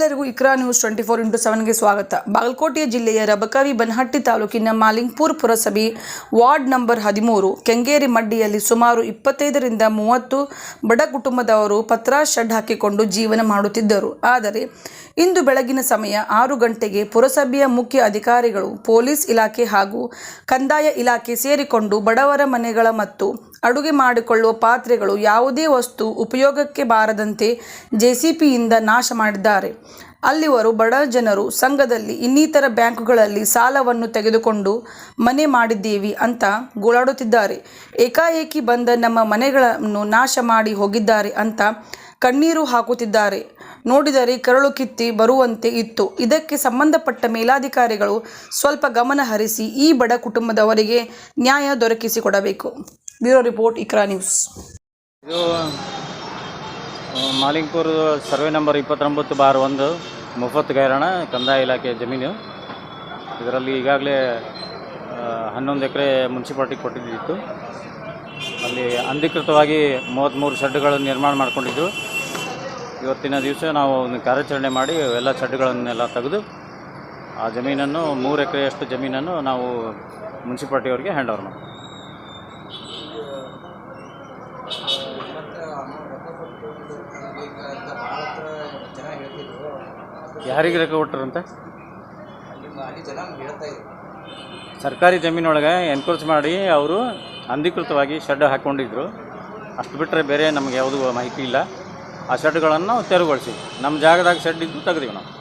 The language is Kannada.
ಎಲ್ಲರಿಗೂ Iqra news twenty four into ಸೆವೆನ್ಗೆ ಸ್ವಾಗತ. ಬಾಗಲಕೋಟೆ ಜಿಲ್ಲೆಯ ರಬಕವಿ ಬನಹಟ್ಟಿ ತಾಲೂಕಿನ ಮಾಲಿಂಗ್ಪುರ್ ಪುರಸಭೆ ವಾರ್ಡ್ ನಂಬರ್ ಹದಿಮೂರು, ಕೆಂಗೇರಿ ಮಡ್ಡಿಯಲ್ಲಿ ಸುಮಾರು ಇಪ್ಪತ್ತೈದರಿಂದ ಮೂವತ್ತು ಬಡ ಕುಟುಂಬದವರು ಪತ್ರ ಶೆಡ್ ಹಾಕಿಕೊಂಡು ಜೀವನ ಮಾಡುತ್ತಿದ್ದರು. ಆದರೆ ಇಂದು ಬೆಳಗಿನ ಸಮಯ ಆರು ಗಂಟೆಗೆ ಪುರಸಭೆಯ ಮುಖ್ಯ ಅಧಿಕಾರಿಗಳು, ಪೊಲೀಸ್ ಇಲಾಖೆ ಹಾಗೂ ಕಂದಾಯ ಇಲಾಖೆ ಸೇರಿಕೊಂಡು ಬಡವರ ಮನೆಗಳ ಮತ್ತು ಅಡುಗೆ ಮಾಡಿಕೊಳ್ಳುವ ಪಾತ್ರೆಗಳು ಯಾವುದೇ ವಸ್ತು ಉಪಯೋಗಕ್ಕೆ ಬಾರದಂತೆ ಜೆಸಿಪಿಯಿಂದ ನಾಶ ಮಾಡಿದ್ದಾರೆ. ಅಲ್ಲಿವರು ಬಡ ಜನರು ಸಂಘದಲ್ಲಿ ಇನ್ನಿತರ ಬ್ಯಾಂಕುಗಳಲ್ಲಿ ಸಾಲವನ್ನು ತೆಗೆದುಕೊಂಡು ಮನೆ ಮಾಡಿದ್ದೀವಿ ಅಂತ ಗೋಳಾಡುತ್ತಿದ್ದಾರೆ. ಏಕಾಏಕಿ ಬಂದ ನಮ್ಮ ಮನೆಗಳನ್ನು ನಾಶ ಮಾಡಿ ಹೋಗಿದ್ದಾರೆ ಅಂತ ಕಣ್ಣೀರು ಹಾಕುತ್ತಿದ್ದಾರೆ. ನೋಡಿದರೆ ಕರಳು ಕಿತ್ತಿ ಬರುವಂತೆ ಇತ್ತು. ಇದಕ್ಕೆ ಸಂಬಂಧಪಟ್ಟ ಮೇಲಾಧಿಕಾರಿಗಳು ಸ್ವಲ್ಪ ಗಮನ ಹರಿಸಿ ಈ ಬಡ ಕುಟುಂಬದವರಿಗೆ ನ್ಯಾಯ ದೊರಕಿಸಿಕೊಡಬೇಕು. Bureau report, Iqra news. ಇದು ಮಾಲಿಂಗ್ಪುರ್ ಸರ್ವೆ ನಂಬರ್ ಇಪ್ಪತ್ತೊಂಬತ್ತು ಬಾರ್ ಒಂದು, ಮುಫತ್ ಗೈರಣ, ಕಂದಾಯ ಇಲಾಖೆ ಜಮೀನು. ಇದರಲ್ಲಿ ಈಗಾಗಲೇ ಹನ್ನೊಂದು ಎಕರೆ ಮುನ್ಸಿಪಾಲ್ಟಿ ಕೊಟ್ಟಿದ್ದಿತ್ತು. ಅಲ್ಲಿ ಅನಧಿಕೃತವಾಗಿ ಮೂವತ್ತ್ಮೂರು ಶೆಡ್ಗಳನ್ನು ನಿರ್ಮಾಣ ಮಾಡಿಕೊಂಡಿದ್ದು. ಇವತ್ತಿನ ದಿವಸ ನಾವು ಒಂದು ಕಾರ್ಯಾಚರಣೆ ಮಾಡಿ ಎಲ್ಲ ಶೆಡ್ಗಳನ್ನೆಲ್ಲ ತೆಗೆದು, ಆ ಜಮೀನನ್ನು, ಮೂರು ಎಕರೆಯಷ್ಟು ಜಮೀನನ್ನು ನಾವು ಮುನ್ಸಿಪಾಲ್ಟಿಯವರಿಗೆ ಹ್ಯಾಂಡ್ ಓವರ್ ಮಾಡಿ ಯಾರಿಗೆ ಲೆಕ್ಕ ಕೊಟ್ಟರಂತ ಸರ್ಕಾರಿ ಜಮೀನೊಳಗೆ ಎನ್ಕ್ರೋಚ್ ಮಾಡಿ ಅವರು ಅನಧಿಕೃತವಾಗಿ ಶೆಡ್ ಹಾಕ್ಕೊಂಡಿದ್ರು ಅಷ್ಟು ಬಿಟ್ಟರೆ ಬೇರೆ ನಮಗೆ ಯಾವುದು ಮಾಹಿತಿ ಇಲ್ಲ. ಆ ಶೆಡ್ಗಳನ್ನು ತೆರವುಗೊಳಿಸಿ. ನಮ್ಮ ಜಾಗದಾಗ ಶೆಡ್ ಇದ್ದು ತೆಗೆದೀವಿ ನಾವು.